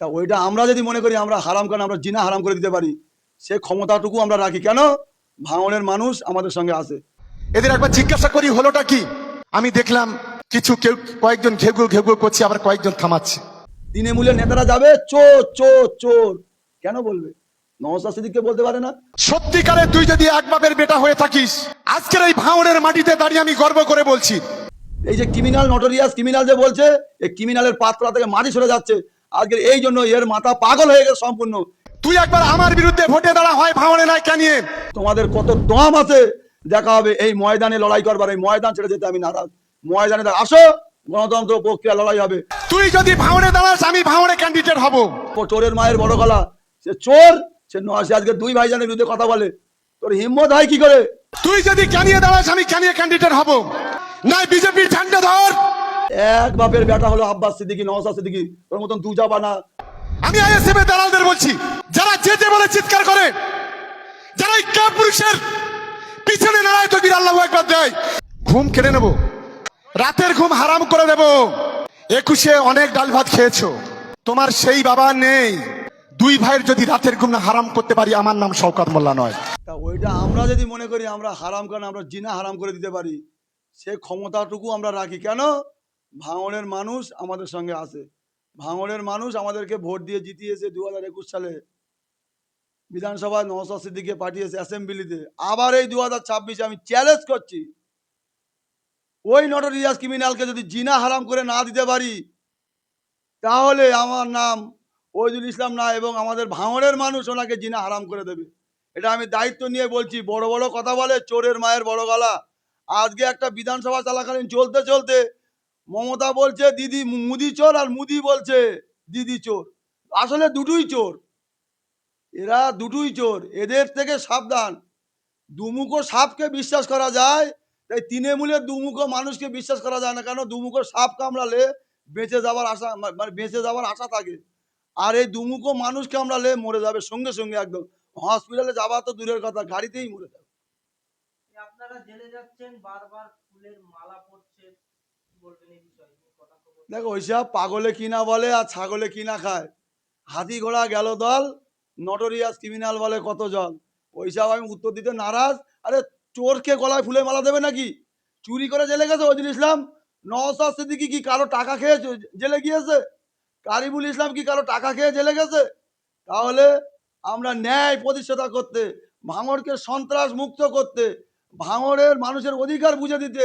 তা ওইটা আমরা যদি মনে করি আমরা হারাম কেন আমরা জিনা হারাম করে দিতে পারি সে ক্ষমতাটুকু আমরা রাখি। কেন? ভাঙনের মানুষ আমাদের সঙ্গে আছে। এদের একবার জিজ্ঞাসা করি হলোটা কি? আমি দেখলাম কিছু কেউ কয়েকজন ঘেগু ঘেগু করছে আবার কয়েকজন থামাচ্ছে। তৃণমূলের নেতারা যাবে চোর চোর চোর। কেন বলবে? নওসাদ সিদ্দিককে বলতে পারে না? সত্যিকারে তুই যদি এক বাপের বেটা হয়ে থাকিস আজকের এই ভাঙনের মাটিতে দাঁড়িয়ে আমি গর্ব করে বলছি। এই যে ক্রিমিনাল নটোরিয়াস ক্রিমিনাল যে বলছে এই ক্রিমিনালের পাত্রা থেকে মাটি সরে যাচ্ছে। আজকে এই জন্য এর মাথা পাগল হয়ে গেছে সম্পূর্ণ। তুই একবার আমার বিরুদ্ধে ভোটে দাঁড়া হয় ভাঙনে নাই কেনিয়ে তোমাদের কত দম আছে? দেখা হবে এই ময়দানে লড়াই করবার এই ময়দান ছেড়ে যেতে আমি নারাজ। ময়দানে আসো গণতন্ত্র প্রক্রিয়া লড়াই হবে। তুই যদি ভাঙনে দাঁড়াস আমি ভাঙনে ক্যান্ডিডেট হব। চোরের মায়ের বড় গলা। সে চোর সে ন- সে আজকে দুই ভাইজানের বিরুদ্ধে কথা বলে। তোর হিম্মত হয় কি করে? তুই যদি ক্যানিয়ে দাঁড়াস আমি ক্যানিয়ে ক্যান্ডিডেট হব। নাই বিজেপির ঝান্ডা ধর। এক বাপের বেটা হলো আব্বাস সিদ্দিকি নওসাদ সিদ্দিকি। ওর মতন দু যাবা না। আমি আইএসএফ এর দালালদের বলছি যারা যে যে বলে চিৎকার করে যারা এই পুরুষের পিছনে নারায় তকবির আল্লাহ একবার দেয় ঘুম কেড়ে নেব রাতের ঘুম হারাম করে দেব। একুশে অনেক ডাল ভাত খেয়েছো তোমার সেই বাবা নেই। দুই ভাইয়ের যদি রাতের ঘুম না হারাম করতে পারি আমার নাম শওকত মোল্লা নয়। তা ওইটা আমরা যদি মনে করি আমরা হারাম কেন আমরা জিনা হারাম করে দিতে পারি। সে ক্ষমতাটুকু আমরা রাখি। কেন? ভাঙনের মানুষ আমাদের সঙ্গে আছে। ভাঙনের মানুষ আমাদেরকে ভোট দিয়ে জিতিয়েছে দু হাজার একুশ সালে। বিধানসভায় নওসাদ সিদ্দিকে পাঠিয়েছে অ্যাসেম্বলিতে। আবার এই দু হাজার ছাব্বিশে আমি চ্যালেঞ্জ করছি। ওই নটরিয়াস ক্রিমিনালকে যদি জিনা হারাম করে না দিতে পারি, তাহলে আমার নাম ওইদুল ইসলাম না এবং আমাদের ভাঙনের মানুষ ওনাকে জিনা হারাম করে দেবে। এটা আমি দায়িত্ব নিয়ে বলছি, বড় বড় কথা বলে, চোরের মায়ের বড় গলা। আজকে একটা বিধানসভা চলাকালীন চলতে চলতে মমতা বলছে, দিদি মুদি চোর আর মুদি বলছে, দিদি চোর। আসলে দুটোই চোর। এরা দুটোই চোর। এদের থেকে সাবধান। দুমুখো সাপকে বিশ্বাস করা যায়, তাই তৃণমূলের দুমুখো মানুষকে বিশ্বাস করা যায় না, কেন দুমুখো সাপ কামড়ালে বেঁচে যাওয়ার আশা মানে বেঁচে যাওয়ার আশা থাকে। আর এই দুমুখো মানুষ কামড়ালে মরে যাবে সঙ্গে সঙ্গে একদম। হসপিটালে যাওয়া তো দূরের কথা, গাড়িতেই মরে যাবে। আপনারা জেনে যাচ্ছেন বারবার ফুলের মালা দেখো ওইসব পাগলে কিনা বলে আর ছাগলে কিনা খায়? হাতি ঘোড়া গেল দল, নটোরিয়াস ক্রিমিনাল বলে কত জল ওইসব আমি উত্তর দিতে নারাজ। আরে, চোরকে গলায় ফুলে মালা দেবে নাকি? চুরি করে জেলে গেছে ওজুল ইসলাম? নওসাদ সিদ্দিকি কি কারও টাকা খেয়ে জেলে গিয়েছে? কারিবুল ইসলাম কি কারও টাকা খেয়ে জেলে গেছে? তাহলে আমরা ন্যায় প্রতিষ্ঠাতা করতে, ভাঙড়কে সন্ত্রাস মুক্ত করতে, ভাঙড়ের মানুষের অধিকার বুঝে দিতে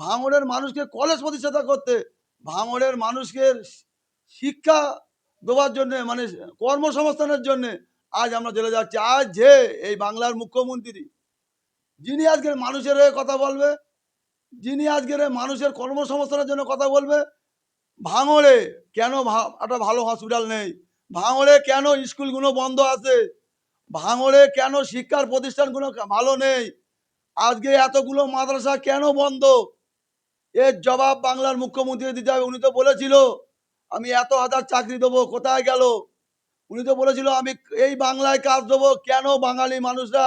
ভাঙড়ের মানুষকে কলেজ প্রতিষ্ঠাতা করতে ভাঙড়ের মানুষকে শিক্ষা দেওয়ার জন্য মানে কর্মসংস্থানের জন্য আজ আমরা চলে যাচ্ছি। আজ যে এই বাংলার মুখ্যমন্ত্রী, যিনি আজকের মানুষের হয়ে কথা বলবে, যিনি আজকের মানুষের কর্মসংস্থানের জন্য কথা বলবে, ভাঙড়ে কেন একটা ভালো হসপিটাল নেই? ভাঙড়ে কেন স্কুলগুলো বন্ধ আছে? ভাঙড়ে কেন শিক্ষার প্রতিষ্ঠানগুলো ভালো নেই? আজকে এতগুলো মাদ্রাসা কেন বন্ধ? এর জবাব বাংলার মুখ্যমন্ত্রী দিতে হবে। উনি তো বলেছিল, আমি এত হাজার চাকরি দেবো, কোথায় গেল? উনি তো বলেছিল, আমি এই বাংলায় কাজ দেবো, কেন বাঙালি মানুষরা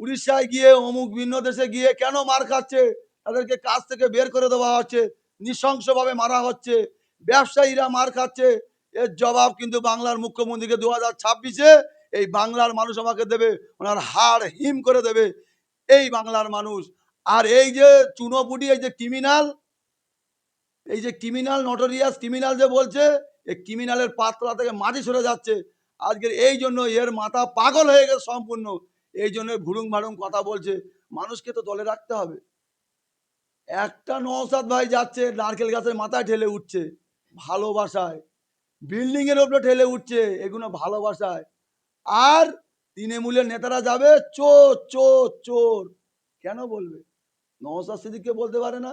উড়িষ্যায় গিয়ে, অমুক ভিন্ন দেশে গিয়ে কেন মার খাচ্ছে? তাদেরকে কাজ থেকে বের করে দেওয়া হচ্ছে, নৃশংসভাবে মারা হচ্ছে, ব্যবসায়ীরা মার খাচ্ছে। এর জবাব কিন্তু বাংলার মুখ্যমন্ত্রীকে দু হাজার ছাব্বিশে এই বাংলার মানুষ আমাকে দেবে, ওনার হাড় হিম করে দেবে। এই বাংলার মানুষ আর এই যে চুনোপুটি, এই যে ক্রিমিনাল এই যে ক্রিমিনাল নটোরিয়াস ক্রিমিনাল যে বলছে, এই ক্রিমিনালের পাত্রা থেকে মাটি সরে যাচ্ছে। আজকের এই জন্য এর মাথা পাগল হয়ে গেছে সম্পূর্ণ। এই জন্য ভুড়ুং ভাড়ুং কথা বলছে। মানুষকে তো দলে রাখতে হবে। একটা নৌসাদ ভাই যাচ্ছে, নারকেল গাছের মাথায় ঠেলে উঠছে, ভালোবাসায়। বিল্ডিং এর উপরে ঠেলে উঠছে, এগুলো ভালোবাসায়। আর তৃণমূলের নেতারা যাবে, চোর চোর চোর। কেন বলবে? নওসাদ সিদ্দিককে বলতে পারে না,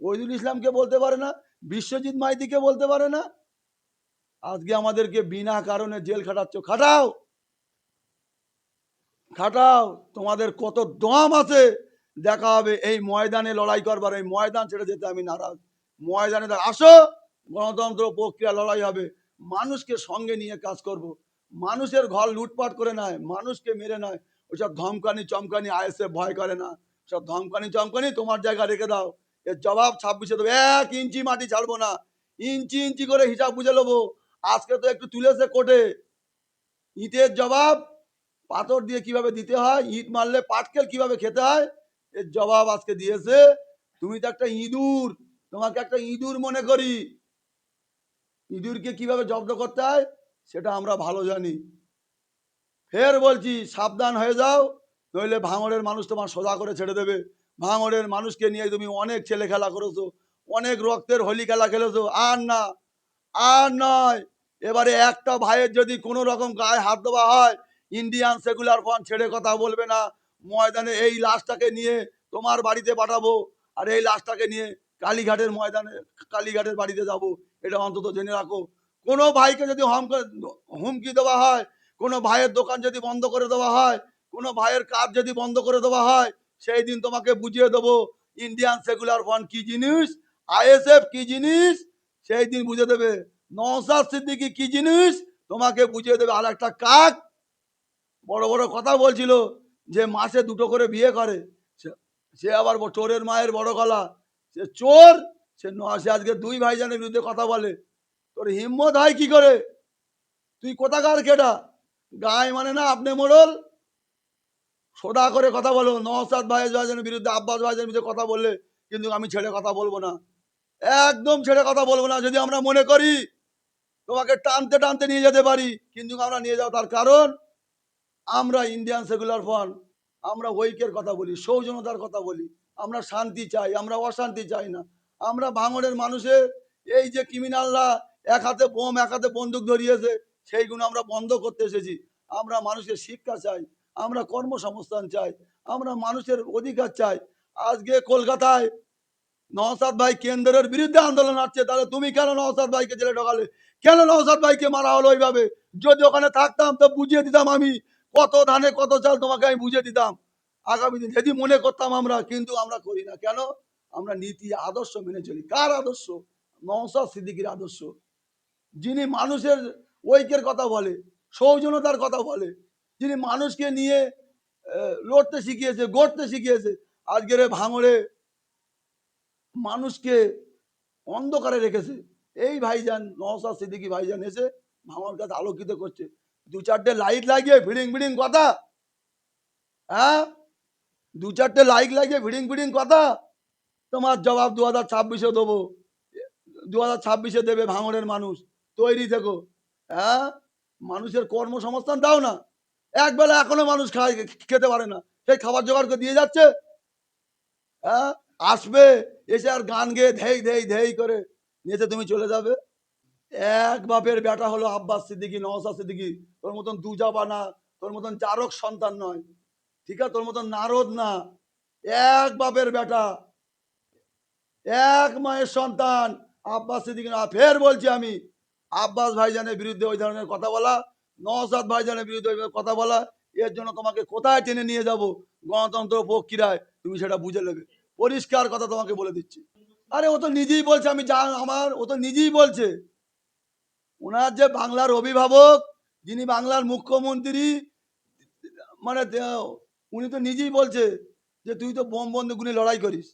ওইদুল ইসলামকে বলতে পারে না, বিশ্বজিৎ মাইতিকে বলতে পারে না। আজকে আমাদেরকে বিনা কারণে জেল খাটাচ্ছ, খাটাও। খাটাও, তোমাদের কত দম আছে। দেখা হবে এই ময়দানে লড়াই করবার, এই ময়দান ছেড়ে যেতে আমি নারাজ। ময়দানে আসো। গণতন্ত্র প্রক্রিয়া লড়াই হবে। মানুষকে সঙ্গে নিয়ে কাজ করব। মানুষের ঘর লুটপাট করে নেয়, মানুষকে মেরে নেয়। ওইসব ধমকানি চমকানি আয়েসে ভয় করে না। সব ধমকানি চমকানি তোমার জায়গা রেখে দাও। এর জবাব ছাব্বিশে দেবো, এক ইঞ্চি মাটি ছাড়বো না। ইঞ্চি ইঞ্চি করে হিসাব বুঝে নেব। আজকে তো একটু তুলেছে কোটে ইটের জবাব, পাথর দিয়ে কীভাবে দিতে হয়, ইট মারলে পাটকেল কীভাবে খেতে হয়, এর জবাব আজকে দিয়েছে। তুমি তো একটা ইঁদুর, তোমাকে একটা ইঁদুর মনে করি। ইঁদুরকে কীভাবে জব্দ করতে হয়, সেটা আমরা ভালো জানি। ফের বলছি, সাবধান হয়ে যাও। নইলে ভাঙড়ের মানুষ তোমার সোজা করে ছেড়ে দেবে। ভাঙড়ের মানুষকে নিয়ে তুমি অনেক ছেলে খেলা করেছ, অনেক রক্তের হোলি খেলা খেলেছো। আর না, আর নয়, এবারে একটা ভাইয়ের যদি কোনো রকম গায়ে হাত দেওয়া হয়, ইন্ডিয়ান সেকুলার ফ্রন্ট ছেড়ে কথা বলবে না। ময়দানে এই লাশটাকে নিয়ে তোমার বাড়িতে পাঠাবো, আর এই লাশটাকে নিয়ে কালীঘাটের ময়দানে, কালীঘাটের বাড়িতে যাব, এটা অন্তত জেনে রাখো। কোনো ভাইকে যদি হমকে, হুমকি দেওয়া হয়, কোনো ভাইয়ের দোকান যদি বন্ধ করে দেওয়া হয় কোনো ভাইয়ের কাজ যদি বন্ধ করে দেওয়া হয়, সেই দিন তোমাকে বুঝিয়ে দেবো ইন্ডিয়ান সেকুলার ফ্রন্ট কি জিনিস আইএসএফ কি জিনিস, সেই দিন বুঝে দেবে। নওসাদ সিদ্দিকি কি জিনিস, তোমাকে বুঝিয়ে দেবে। আর একটা কাক বড় বড় কথা বলছিল যে মাসে দুটো করে বিয়ে করে। সে- আবার চোরের মায়ের বড় গলা। সে চোর, সে সে আজকে দুই ভাইজানের বিরুদ্ধে কথা বলে। তোর হিম্মত হয় কি করে? তুই কোথাকার কেটা গায়ে মানে না আপনি মোড়ল? সোজা করে কথা বলো। নওসাদ ভাই ভাইজানের বিরুদ্ধে, আব্বাস ভাইজানের বিরুদ্ধে কথা বললে কিন্তু আমি ছেড়ে কথা বলব না। একদম ছেড়ে কথা বলব না। যদি আমরা মনে করি তোমাকে টানতে টানতে নিয়ে যেতে পারি, কিন্তু আমরা নিয়ে যাও। তার কারণ আমরা ইন্ডিয়ান সেকুলার ফ্রন্ট আমরা ঐক্যের কথা বলি সৌজনতার কথা বলি। আমরা শান্তি চাই, আমরা অশান্তি চাই না। আমরা ভাঙনের মানুষের এই যে ক্রিমিনালরা এক হাতে বোম, এক হাতে বন্দুক ধরিয়েছে, সেইগুলো আমরা বন্ধ করতে এসেছি। আমরা মানুষের শিক্ষা চাই আমরা কর্মসংস্থান চাই, আমরা মানুষের অধিকার চাই। আজকে কলকাতায় নওসাদ ভাই কেন্দ্রের বিরুদ্ধে আন্দোলন হচ্ছে তাহলে তুমি কেন নওসাদ ভাইকে জেলে ঢোকালে? কেন নওসাদ ভাইকে মারা হলো ওইভাবে যদি ওখানে থাকতাম তো বুঝিয়ে দিতাম আমি, কত ধানে কত চাল তোমাকে আমি বুঝিয়ে দিতাম। আগামী দিন যদি মনে করতাম আমরা, কিন্তু আমরা করি না। কেন? আমরা নীতি, আদর্শ মেনে চলি। কার আদর্শ? নওসাদ সিদ্দিকির আদর্শ। যিনি মানুষের ঐক্যের কথা বলে সৌজনতার কথা বলে যিনি মানুষকে নিয়ে লড়তে শিখিয়েছে, গড়তে শিখিয়েছে, আজকের ভাঙড়ে মানুষকে অন্ধকারে রেখেছে। এই ভাইজান নওসাদ সিদ্দিকি ভাইজান এসে কাছে আলোকিত করছে। দু চারটে লাইট লাগিয়ে ভিড়িং ভিড়িং কথা হ্যাঁ? দু চারটে লাইট লাগিয়ে ভিড়িং ভিড়িং কথা, তোমার জবাব দু হাজার ছাব্বিশে দেবো। দু হাজার ছাব্বিশে দেবে ভাঙড়ের মানুষ। তৈরি থেকো হ্যাঁ? মানুষের কর্মসংস্থান দাও না। একবেলা এখনও মানুষ খায় খেতে পারে না। সেই খাবার জোগাড় করে দিয়ে যাচ্ছে। হ্যাঁ? আসবে, এসে আর গান গেয়ে ধেই ধেই ধেই করে নিয়েছে তুমি চলে যাবে। এক বাপের বেটা হলো আব্বাস সিদ্দিকি নওসাদ সিদ্দিকি। তোর মতন দুজাবা না, তোর মতন চারক সন্তান নয়। ঠিক আছে? তোর মতন নারদ না। এক বাপের বেটা, এক মায়ের সন্তান। আব্বাস সিদ্দিকি না, ফের বলছি আমি, আব্বাস ভাইজানের বিরুদ্ধে ওই ধরনের কথা বলা। নওসাদ ভাইজানের বিরুদ্ধে কথা বলা, এর জন্য তোমাকে কোথায় টেনে নিয়ে যাব? গণতন্ত্র প্রক্রিয়ায় তুমি সেটা বুঝে নেবে। পরিষ্কার কথা তোমাকে বলে দিচ্ছি। আরে ও তো নিজেই বলছে, আমি যা, আমার, ও তো নিজেই বলছে। ওনার যে বাংলার অভিভাবক, যিনি বাংলার মুখ্যমন্ত্রী মানে উনি তো নিজেই বলছে যে, তুই তো বোম বন্দুক নিয়ে লড়াই করিস,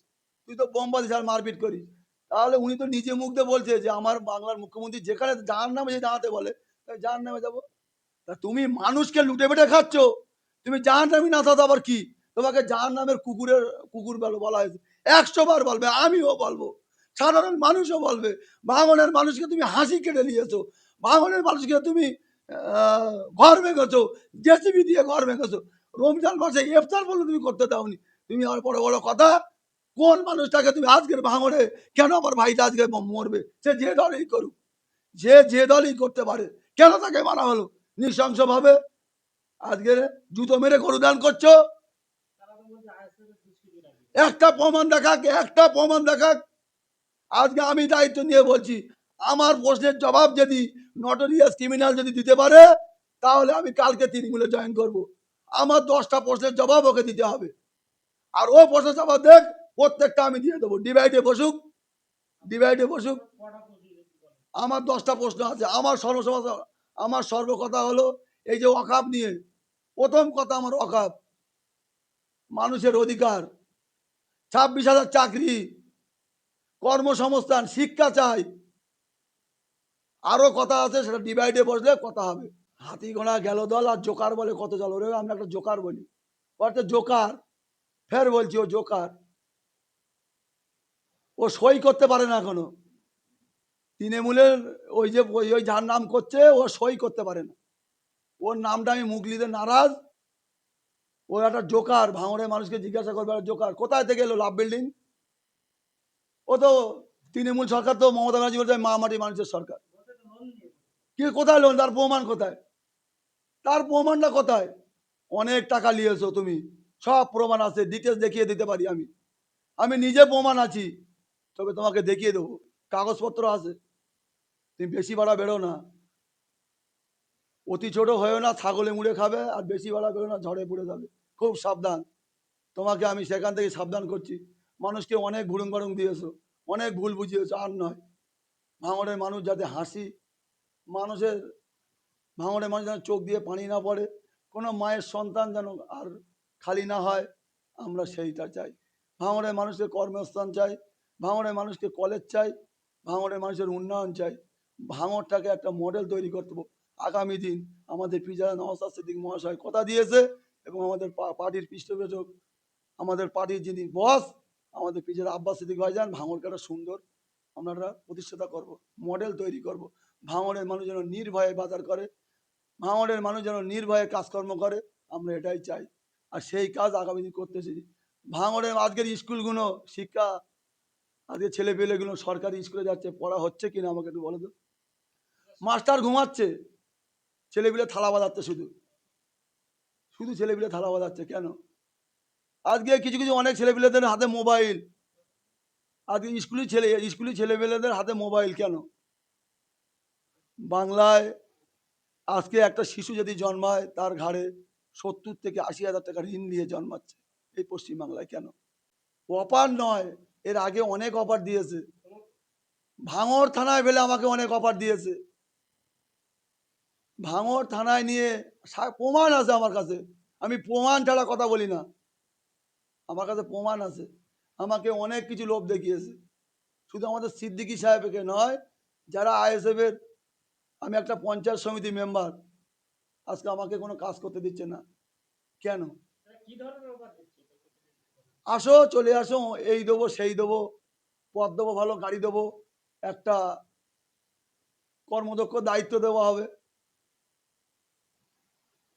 তুই তো বোম বাজিস আর মারপিট করিস। তাহলে উনি তো নিজে মুখ দিয়ে বলছে যে, আমার বাংলার মুখ্যমন্ত্রী যেখানে যার নামে যে দাঁড়াতে বলে যার নামে যাব? তা তুমি মানুষকে লুটে বেটে খাচ্ছ। তুমি যার নামই না থাকো আবার কি? তোমাকে যার নামের কুকুরের, কুকুর বলো বলা হয়েছে। একশো বার বলবে, আমিও বলব। সাধারণ মানুষও বলবে ভাঙনের মানুষকে তুমি হাসি কেটে নিয়েছো। ভাঙনের মানুষকে তুমি ঘর ভেঙেছো, জেসিবি দিয়ে ঘর ভেঙেছো। রমজান মাসে ইফতার বলে তুমি করতে দাওনি। তুমি আর বড় বড় কথা, কোন মানুষটাকে তুমি আজকের ভাঙড়ে কেন আমার ভাইটা আজকে মরবে? সে যে দলই করুক। যে যে দলই করতে পারে। কেন তাকে মারা হলো? নৃশংসভাবে আজকে জুতো মেরে গরু দান করছ একটা প্রমাণ দেখাক, একটা প্রমাণ দেখাক আজকে আমি দায়িত্ব নিয়ে বলছি, আমার প্রশ্নের জবাব যদি নটোরিয়াস ক্রিমিনাল যদি দিতে পারে, তাহলে আমি কালকে তৃণমূলে জয়েন করব। আমার দশটা প্রশ্নের জবাব ওকে দিতে হবে আর ও প্রশ্নের জবাব দেখ, প্রত্যেকটা আমি দিয়ে দেবো ডিভাইডে বসুক ডিভাইডে বসুক। আমার দশটা প্রশ্ন আছে, আমার সর্বসমস্যা আমার সর্বকথা হলো, এই যে অকাপ নিয়ে, প্রথম কথা আমার অকাপ মানুষের অধিকার। ছাব্বিশ হাজার চাকরি, কর্মসংস্থান, শিক্ষা চাই। আরও কথা আছে, সেটা ডিভাইডে বসলে কথা হবে। হাতি ঘোড়া গেল দল আর জোকার বলে কত জল। ওরে আমরা একটা জোকার বলি। অর্থে জোকার। ফের বলছি ও জোকার। ও সই করতে পারে না এখনও। তৃণমূলের ওই যে, ওই ওই যার নাম করছে, ও সই করতে পারে না। ওর নামটা আমি নিতে নারাজ। ও একটা জোকার ভাঙড়ে মানুষকে জিজ্ঞাসা করবে একটা জোকার, কোথায় থেকে এলো লাভ বিল্ডিং? ও তো তৃণমূল সরকার তো মমতা ব্যানার্জি বলছে মা মাটি মানুষের সরকার। কি কোথায় লোন তার প্রমাণ কোথায়? তার প্রমাণটা কোথায়? অনেক টাকা নিয়েছো তুমি। সব প্রমাণ আছে ডিটেলস দেখিয়ে দিতে পারি আমি। আমি নিজে প্রমাণ আছি। তবে তোমাকে দেখিয়ে দেবো। কাগজপত্র আছে। তুমি বেশি ভাড়া বেরো না। অতি ছোট হয়েও না, ছাগলে মুড়ে খাবে, আর বেশি ভাড়া বেরো না, ঝড়ে পড়ে যাবে। খুব সাবধান। তোমাকে আমি সেখান থেকে সাবধান করছি। মানুষকে অনেক ভুড়ুং বাড়ুং দিয়েছ, অনেক ভুল বুঝিয়েছো, আর নয়। ভাঙড়ের মানুষ যাতে হাসি, মানুষের, ভাঙড়ের মানুষ যেন চোখ দিয়ে পানি না পড়ে, কোনো মায়ের সন্তান যেন আর খালি না হয়, আমরা সেইটা চাই। ভাঙড়ের মানুষের কর্মস্থান চাই, ভাঙড়ের মানুষকে কলেজ চাই, ভাঙড়ের মানুষের উন্নয়ন চাই। ভাঙড়টাকে একটা মডেল তৈরি করতে আগামী দিন আমাদের পিজারা নওসাদ সিদ্দিক মহাশয় কথা দিয়েছে এবং আমাদের পার্টির পৃষ্ঠপোষক, আমাদের পার্টির যিনি বস আমাদের পিজারা আব্বাস সিদ্দিক ভাইজান একটা সুন্দর। আমরা প্রতিষ্ঠাতা করব মডেল তৈরি করব। ভাঙরের মানুষ যেন নির্ভয়ে বাজার করে, ভাঙরের মানুষ যেন নির্ভয়ে কাজকর্ম করে, আমরা এটাই চাই। আর সেই কাজ আগামী দিন করতেছি ভাঙরের আজকের স্কুলগুলো শিক্ষা, আজকে ছেলে পেলেগুলো সরকারি স্কুলে যাচ্ছে, পড়া হচ্ছে কিনা আমাকে একটু বলো তো মাস্টার ঘুমাচ্ছে। ছেলেপিলে থালা বাজাচ্ছে শুধু। শুধু ছেলেপিলে থালা বাজাচ্ছে কেন? আজকে কিছু কিছু অনেক ছেলেপিলেদের হাতে মোবাইল। আজকে স্কুলের ছেলে স্কুলের ছেলেপেলেদের হাতে মোবাইল কেন? বাংলায় আজকে একটা শিশু যদি জন্মায়, তার ঘাড়ে সত্তর থেকে আশি হাজার টাকা ঋণ দিয়ে জন্মাচ্ছে। এই পশ্চিমবাংলায় কেন? অপার নয়, এর আগে অনেক অফার দিয়েছে। ভাঙর থানায় বেলে আমাকে অনেক অফার দিয়েছে। ভাঙড় থানায় নিয়ে প্রমাণ আছে আমার কাছে। আমি প্রমাণ ছাড়া কথা বলি না। আমার কাছে প্রমাণ আছে। আমাকে অনেক কিছু লোভ দেখিয়েছে। শুধু আমাদের সিদ্দিকি সাহেবকে নয়, যারা আইএসএফ এর, আমি একটা পঞ্চায়েত সমিতি মেম্বার আজকে আমাকে কোনো কাজ করতে দিচ্ছে না। কেন? আসো, চলে আসো, এই দেবো, সেই দেবো পদ দেবো, ভালো গাড়ি দেবো, একটা কর্মদক্ষ দায়িত্ব দেওয়া হবে।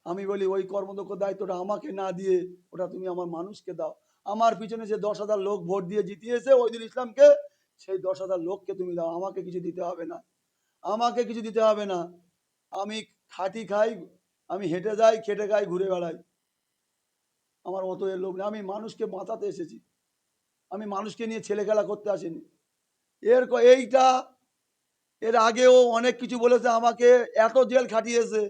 আমি বলি, ওই কর্মদক্ষ দায়িত্বটা আমাকে না দিয়ে ওটা তুমি আমার মানুষকে দাও। আমার পিছনে যে দশ হাজার লোক ভোট দিয়ে জিতিয়েছে, ওইদুল ইসলামকে, সেই দশ হাজার লোককে তুমি দাও। আমাকে কিছু দিতে হবে না। আমাকে কিছু দিতে হবে না। আমি খাটি খাই, আমি হেঁটে যাই, খেটে খাই, ঘুরে বেড়াই। আমার অত এর লোক আমি মানুষকে বাঁচাতে এসেছি। আমি মানুষকে নিয়ে ছেলে খেলা করতে আসিনি। এর এইটা, এর আগেও অনেক কিছু বলেছে আমাকে, এত জেল খাটিয়েছে।